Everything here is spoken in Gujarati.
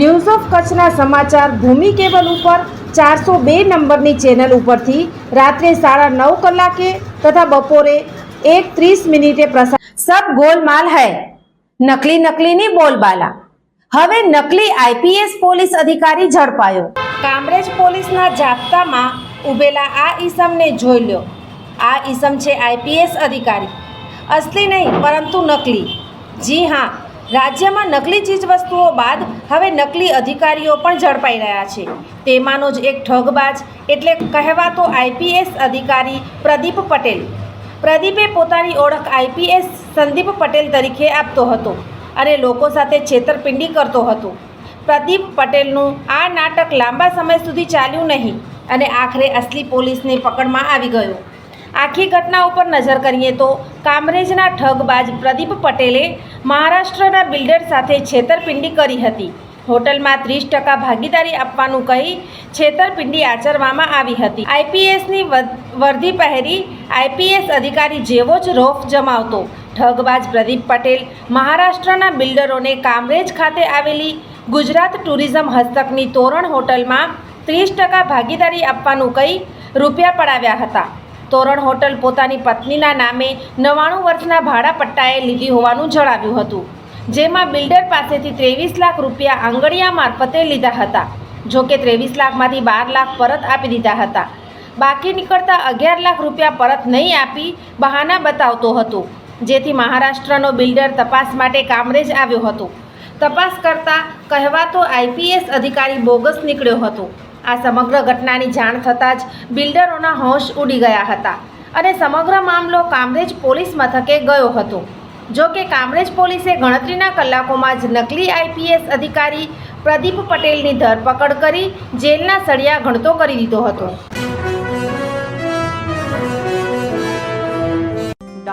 news of કચ્છના સમાચાર ભૂમિ કેબલ ઉપર ચારસો બે નંબરની ચેનલ ઉપરથી રાત્રે સાડા નવ કલાકે તથા બપોરે એક ત્રીસ મિનિટે પ્રસાર સબ ગોલમાલ હૈ. નકલી નકલીની બોલબાલા. હવે નકલી આઈપીએસ પોલીસ અધિકારી ઝડપાયો. કામરેજ પોલીસના જાપ્તામાં ઉભેલા આ ઈસમને જોઈ લ્યો આ ઈસમ છે આઈપીએસ અધિકારી. અસલી નહીં પરંતુ નકલી. જી હા રાજ્યમાં નકલી ચીજવસ્તુઓ બાદ હવે નકલી અધિકારીઓ પણ ઝડપાઈ રહ્યા છે. તેમાંનો જ એક ઠગબાજ, એટલે કહેવાતો આઈપીએસ અધિકારી પ્રદીપ પટેલ. પ્રદીપે પોતાની ઓળખ આઈપીએસ સંદીપ પટેલ તરીકે આપતો હતો અને લોકો સાથે છેતરપિંડી કરતો હતો. પ્રદીપ પટેલનું આ નાટક લાંબા સમય સુધી ચાલ્યું નહીં અને આખરે અસલી પોલીસની પકડમાં આવી ગયો. આખી ઘટના ઉપર નજર કરીએ તો કામરેજના ઠગબાજ પ્રદીપ પટેલે મહારાષ્ટ્રના બિલ્ડર સાથે છેતરપિંડી કરી હતી. હોટલમાં ત્રીસ ટકા ભાગીદારી આપવાનું કહી છેતરપિંડી આચરવામાં આવી હતી. આઈપીએસની વર્દી પહેરી આઈપીએસ અધિકારી જેવો જ રોફ જમાવતો. ઠગબાજ પ્રદીપ પટેલ મહારાષ્ટ્રના બિલ્ડરોને કામરેજ ખાતે આવેલી ગુજરાત ટુરિઝમ હસ્તકની તોરણ હોટલમાં ત્રીસ ટકા ભાગીદારી આપવાનું કહી રૂપિયા પડાવ્યા હતા. તોરણ હોટલ પોતાની પત્નીના નામે નવ્વાણું વર્ષના ભાડા પટ્ટાએ લીધી હોવાનું જણાવ્યું હતું. જેમાં બિલ્ડર પાસેથી ત્રેવીસ લાખ રૂપિયા આંગળિયા મારફતે લીધા હતા, જો કે ત્રેવીસ લાખમાંથી બાર લાખ પરત આપી દીધા હતા. બાકી નીકળતા અગિયાર લાખ રૂપિયા પરત નહીં આપી બહાના બતાવતો હતો, જેથી મહારાષ્ટ્રનો બિલ્ડર તપાસ માટે કામરેજ આવ્યો હતો. તપાસ કરતા કહેવાતો આઈપીએસ અધિકારી બોગસ નીકળ્યો હતો. આ સમગ્ર ઘટનાની જાણ થતાં જ બિલ્ડરોના હોશ ઉડી ગયા હતા અને સમગ્ર મામલો કામરેજ પોલીસ મથકે ગયો હતો. જો કે કામરેજ પોલીસે ગણતરીના કલાકોમાં જ નકલી આઈપીએસ અધિકારી પ્રદીપ પટેલની ધરપકડ કરી જેલના સળિયા ઘણતો કરી દીધો હતો.